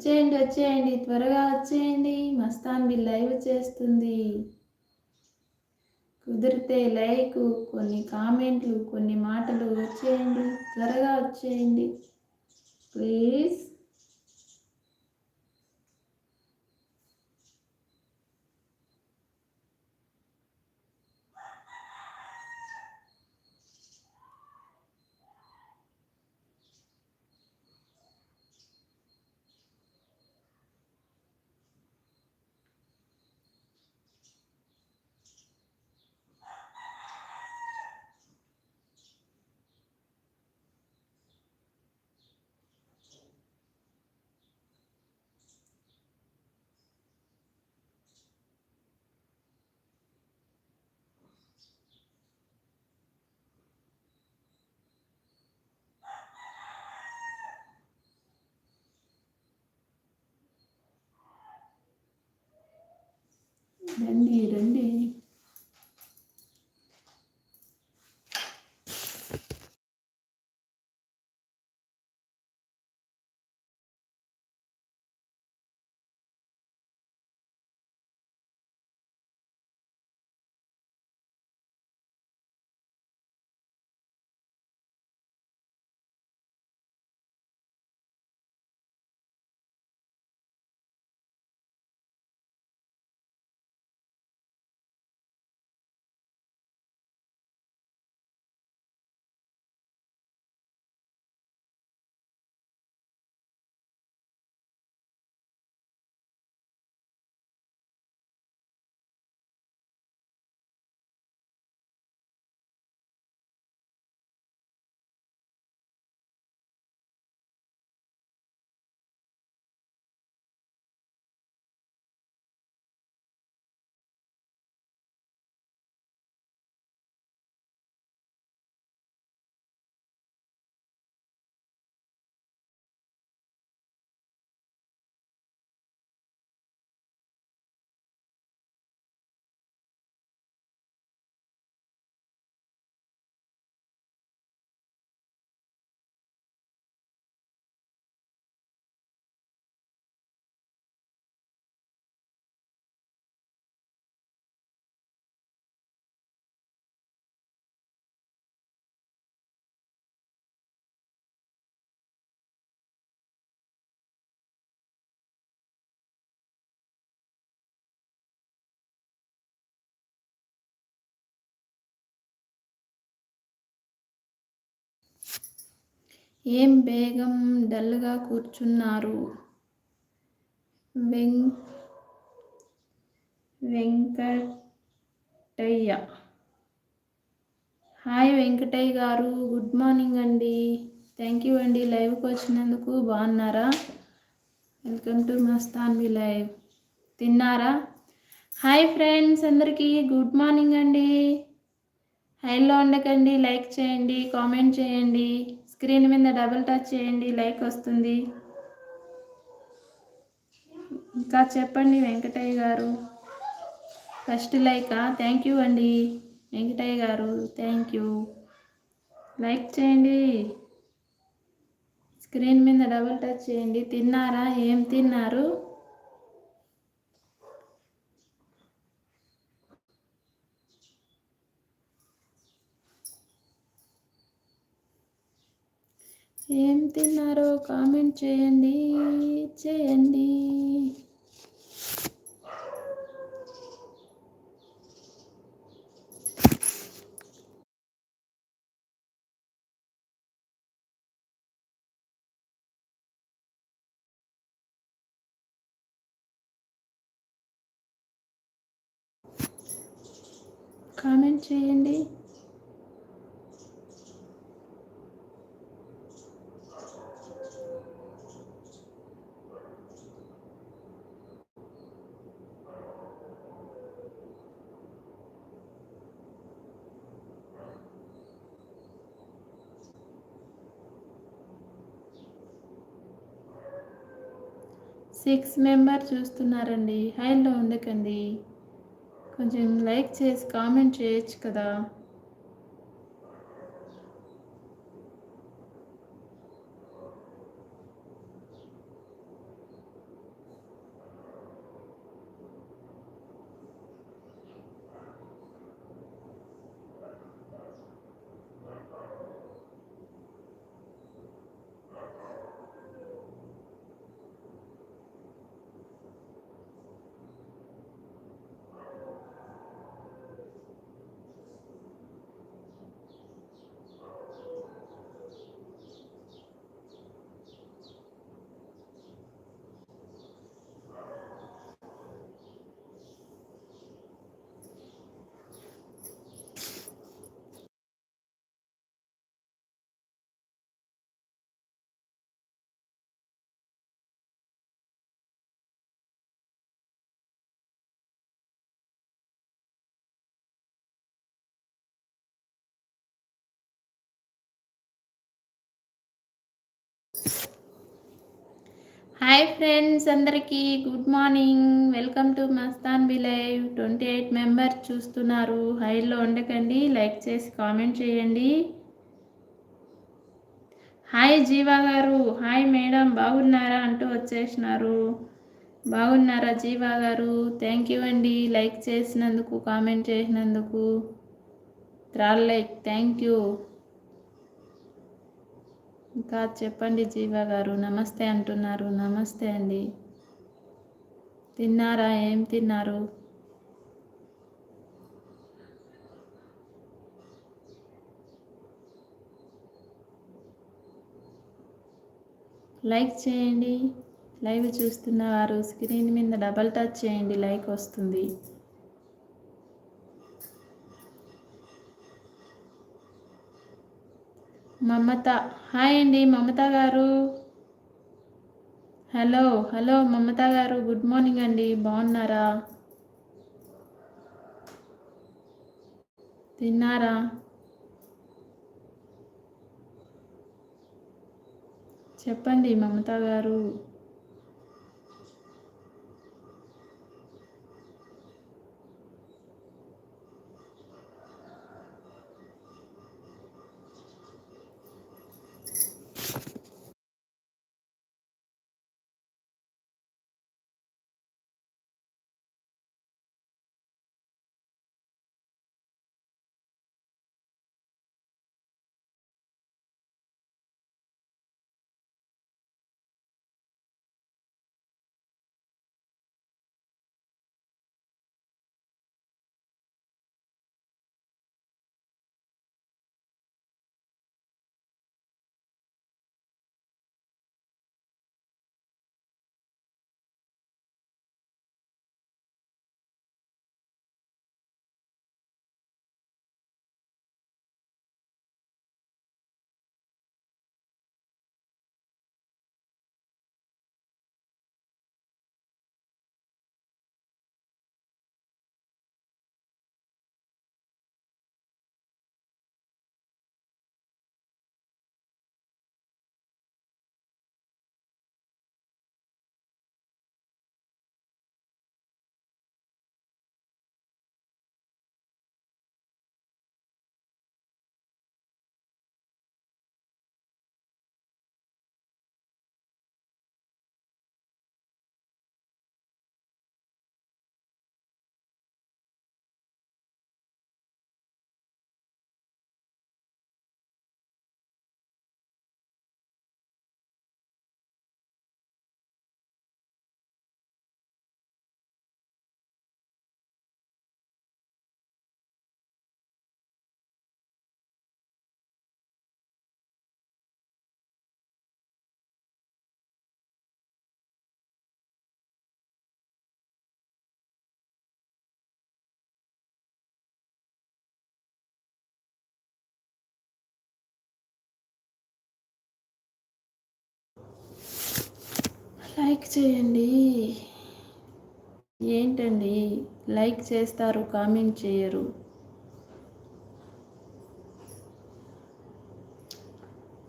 వచ్చేయండి వచ్చేయండి త్వరగా వచ్చేయండి. మస్తాన్ బి లైవ్ చేస్తుంది. కుదిరితే లైక్ కొన్ని కామెంట్లు కొన్ని మాటలు వచ్చేయండి త్వరగా వచ్చేయండి. ప్లీజ్. and need and ఏం బేగం డల్గా కూర్చున్నారు? వెం వెంకటయ్య. హాయ్ వెంకటయ్య గారు గుడ్ మార్నింగ్ అండి. థ్యాంక్ యూ అండి లైవ్కి వచ్చినందుకు. బాగున్నారా? వెల్కమ్ టు మస్తాన్ మీ లైవ్. తిన్నారా? హాయ్ ఫ్రెండ్స్ అందరికీ గుడ్ మార్నింగ్ అండి. హైలో ఉండకండి లైక్ చేయండి కామెంట్ చేయండి. స్క్రీన్ మీద డబుల్ టచ్ చేయండి లైక్ వస్తుంది. ఇంకా చెప్పండి వెంకటయ్య గారు. First Lyca? థ్యాంక్ యూ అండి. వెంకటయ్య గారు థ్యాంక్ యూ. లైక్ చేయండి. స్క్రీన్ మీద డబుల్ టచ్ చేయండి. తిన్నారా? ఏం తిన్నారు? ఏం తిన్నారో కామెంట్ చేయండి చేయండి. కామెంట్ చేయండి. సిక్స్ మెంబర్ చూస్తున్నారండి. హైలో ఉండకండి. కొంచెం లైక్ చేసి కామెంట్ చేయొచ్చు కదా. హాయ్ ఫ్రెండ్స్ అందరికీ good morning. Welcome to Mastan B live. Twenty eight members చూస్తున్నారు. హైలో ఉండకండి లైక్ చేసి కామెంట్ చేయండి. హాయ్ జీవా గారు. హాయ్ మేడం బాగున్నారా? అంటూ వచ్చేసినారు. బాగున్నారా జీవా గారు? థ్యాంక్ యూ అండి. లైక్ చేసినందుకు కామెంట్ చేసినందుకు. త్రాల్ లైక్ థ్యాంక్ యూ. ఇంకా చెప్పండి జీవా గారు నమస్తే అంటున్నారు నమస్తే అండి. తిన్నారా? ఏం తిన్నారు? లైక్ చేయండి. లైవ్ చూస్తున్న వారు స్క్రీన్ మీద డబల్ టచ్ చేయండి లైక్ వస్తుంది. మమత. హాయ్ అండి మమత గారు. హలో హలో మమత గారు గుడ్ మార్నింగ్ అండి బాగున్నారా? తిన్నారా? చెప్పండి మమత గారు. లైక్ చేయండి. ఏంటండి? లైక్ చేస్తారు కామెంట్ చేయరు.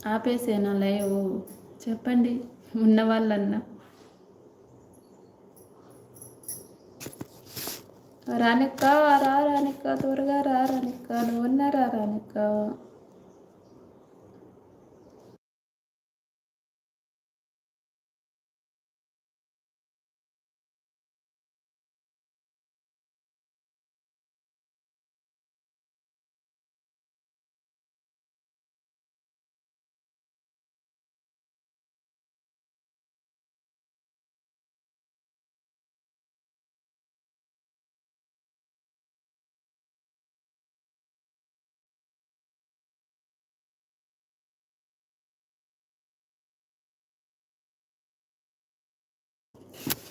ఆపేసేనా లైవ్? చెప్పండి. ఉన్న వాళ్ళన్నా రానిక్క రా రానిక్క త్వరగా రా రానిక్క. నువ్వున్నారా రానిక్క?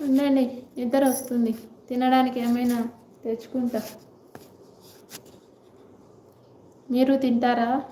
ఉండండి నిద్ర వస్తుంది. తినడానికి ఏమైనా తెచ్చుకుంటా. మీరు తింటారా?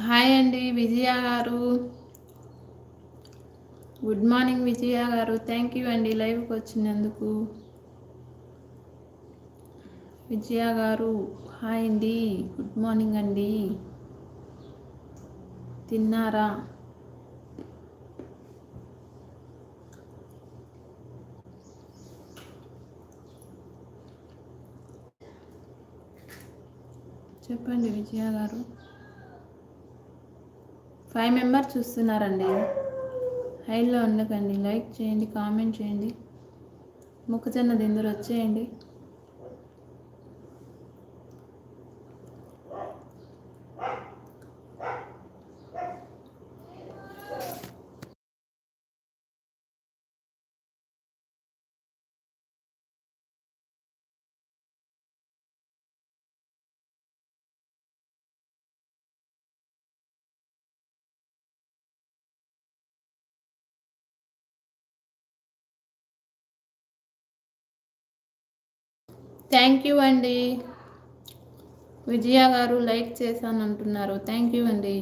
హాయ్ అండి విజయ గారు. గుడ్ మార్నింగ్ విజయ గారు. థ్యాంక్ యూ అండి లైవ్కి వచ్చినందుకు. విజయ గారు హాయ్ అండి. గుడ్ మార్నింగ్ అండి. తిన్నారా? చెప్పండి విజయ గారు. ఫైవ్ మెంబర్స్ చూస్తున్నారండి. హైలో ఉండకండి. లైక్ చేయండి కామెంట్ చేయండి. మొక్కజొన్న దిందులు వచ్చేయండి. థ్యాంక్ యూ అండి. విజయ గారు లైక్ చేశాను అంటున్నారు థ్యాంక్ యూ అండి.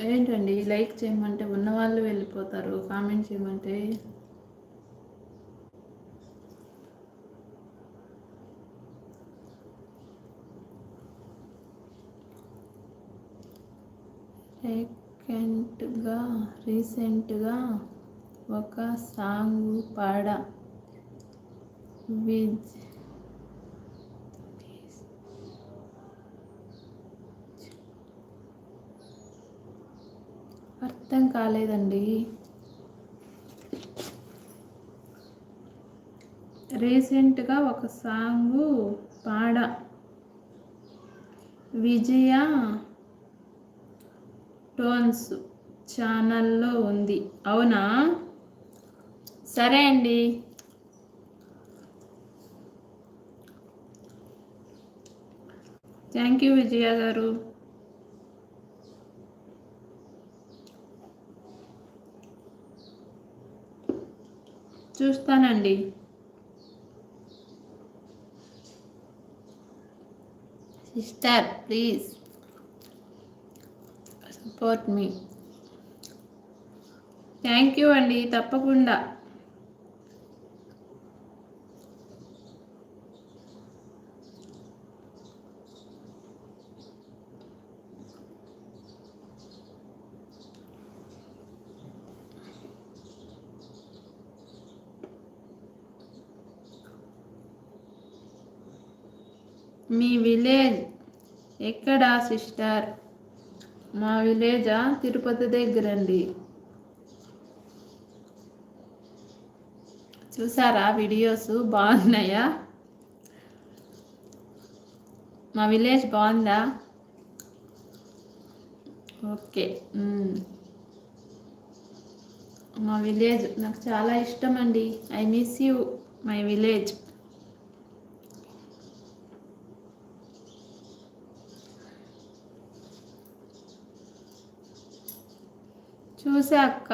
ఏంటండి? లైక్ చేయమంటే ఉన్నవాళ్ళు వెళ్ళిపోతారు. కామెంట్ చేయమంటే. రీసెంట్గా రీసెంట్గా ఒక సాంగ్ పాడ. విజ్ అర్థం కాలేదండి. రీసెంట్గా ఒక సాంగు పాడ. విజయ టోన్స్ ఛానల్లో ఉంది. అవునా? సరే అండి. థ్యాంక్ యూ విజయ గారు. చూస్తానండి. Sister please. సపోర్ట్ మీ. థ్యాంక్ యూ అండి తప్పకుండా. మీ విలేజ్ ఎక్కడా సిస్టర్? మా విలేజా? తిరుపతి దగ్గరండి. చూసారా వీడియోస్? బాగున్నాయా? మా విలేజ్ బాగుందా? ఓకే. మా విలేజ్ నాకు చాలా ఇష్టం అండి I miss you my village. చూసా అక్క.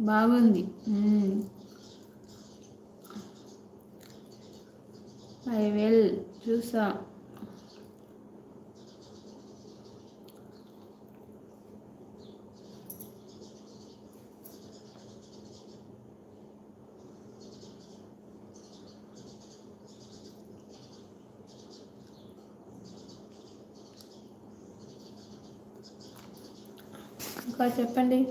బాగుంది. ఐ వెల్ చూసా. చెప్పండి.